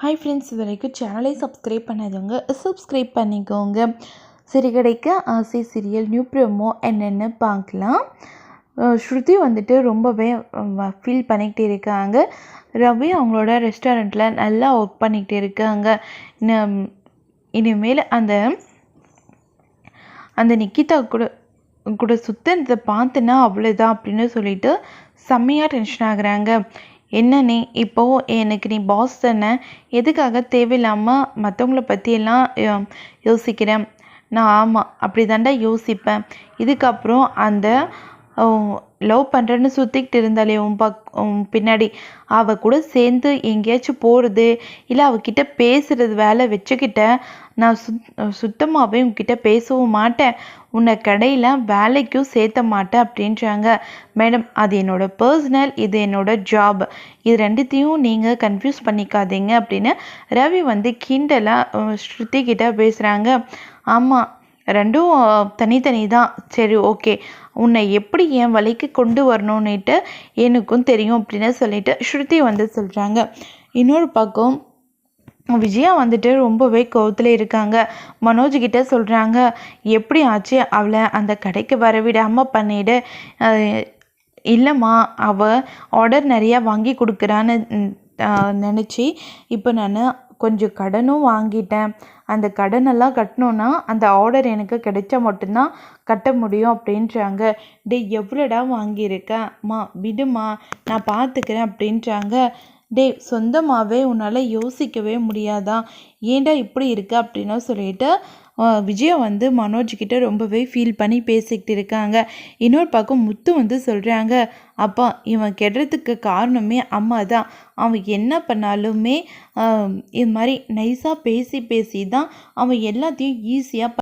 Hi friends இது வரைக்கும் சேனலை சப்ஸ்கிரைப் பண்ணாதவங்க சப்ஸ்கிரைப் பண்ணிக்கோங்க. சிறுகடைக்கு ஆசை சீரியல் நியூ ப்ரோமோ என்னென்னு பார்க்கலாம். ஸ்ருதி வந்துட்டு ரொம்பவே ஃபீல் பண்ணிக்கிட்டு இருக்காங்க. ரவி அவங்களோட ரெஸ்டாரண்ட்டில் நல்லா ஒர்க் பண்ணிக்கிட்டு இருக்காங்க. இனிமேல் அந்த அந்த நிக்கிதா கூட கூட சுத்தத்தை பார்த்தேன்னா அவ்வளோதான் அப்படின்னு சொல்லிட்டு செம்மையாக டென்ஷன் ஆகுறாங்க. என்ன நீ இப்போ எனக்கு நீ பாஸ் தானே? எதுக்காக தேவையில்லாமல் மற்றவங்கள பற்றியெல்லாம் யோசிக்கிறேன் நான் ஆமாம் அப்படி தாண்டா யோசிப்பேன். இதுக்கப்புறம் அந்த லவ் பண்ணுறேன்னு சுற்றிக்கிட்டு இருந்தாலே உன் பக் உன் பின்னாடி அவ கூட சேர்ந்து எங்கேயாச்சும் போகிறது இல்லை அவகிட்ட பேசுகிறது வேலை வச்சுக்கிட்ட நான் சுத் சுத்தமாகவே உங்ககிட்ட பேசவும் மாட்டேன். உன்னை கடையில் வேலைக்கும் சேர்த்த மாட்டேன் அப்படின்றாங்க. மேடம் அது என்னோட பர்சனல் இது என்னோட ஜாப் இது ரெண்டுத்தையும் நீங்கள் கன்ஃபியூஸ் பண்ணிக்காதீங்க அப்படின்னு ரவி வந்து கிண்டலாக ஸ்ருதி கிட்ட பேசுகிறாங்க ஆமாம் ரெண்டும் தனித்தனி தான் சரி ஓகே. உன்னை எப்படி என் வழிக்கு கொண்டு வரணும்னுட்டு எனக்கும் தெரியும் அப்படின்னு சொல்லிட்டு ஸ்ருதி வந்து சொல்கிறாங்க இன்னொரு பக்கம் விஜயா வந்துட்டு ரொம்பவே கோவத்தில் இருக்காங்க. மனோஜ் கிட்ட சொல்கிறாங்க எப்படி ஆச்சு? அவளை அந்த கடைக்கு வரவிடாமல் பண்ணிடு. இல்லைம்மா அவள் ஆர்டர் நிறையா வாங்கி கொடுக்குறான்னு நினச்சி இப்போ நான் கொஞ்சம் கடனும் வாங்கிட்டேன். அந்த கடனெல்லாம் கட்டணுன்னா அந்த ஆர்டர் எனக்கு கிடைச்சா மட்டும்தான் கட்ட முடியும் அப்படின்றாங்க. டேய் எவ்வளோடா வாங்கியிருக்கேன் அம்மா விடுமா நான் பார்த்துக்கிறேன் அப்படின்றாங்க. டேய் சொந்தமாகவே உன்னால் யோசிக்கவே முடியாதா? ஏன்டா இப்படி இருக்கு? அப்படின்னு சொல்லிட்டு விஜயா வந்து மனோஜ்கிட்ட ரொம்பவே ஃபீல் பண்ணி பேசிக்கிட்டு இருக்காங்க. இன்னொரு பக்கம் முத்து வந்து சொல்கிறாங்க அப்பா இவன் கெடுறதுக்கு காரணமே அம்மா தான். அவன் என்ன பண்ணாலுமே இது மாதிரி நைஸாக பேசி பேசி தான் அவன் எல்லாத்தையும் ஈஸியாக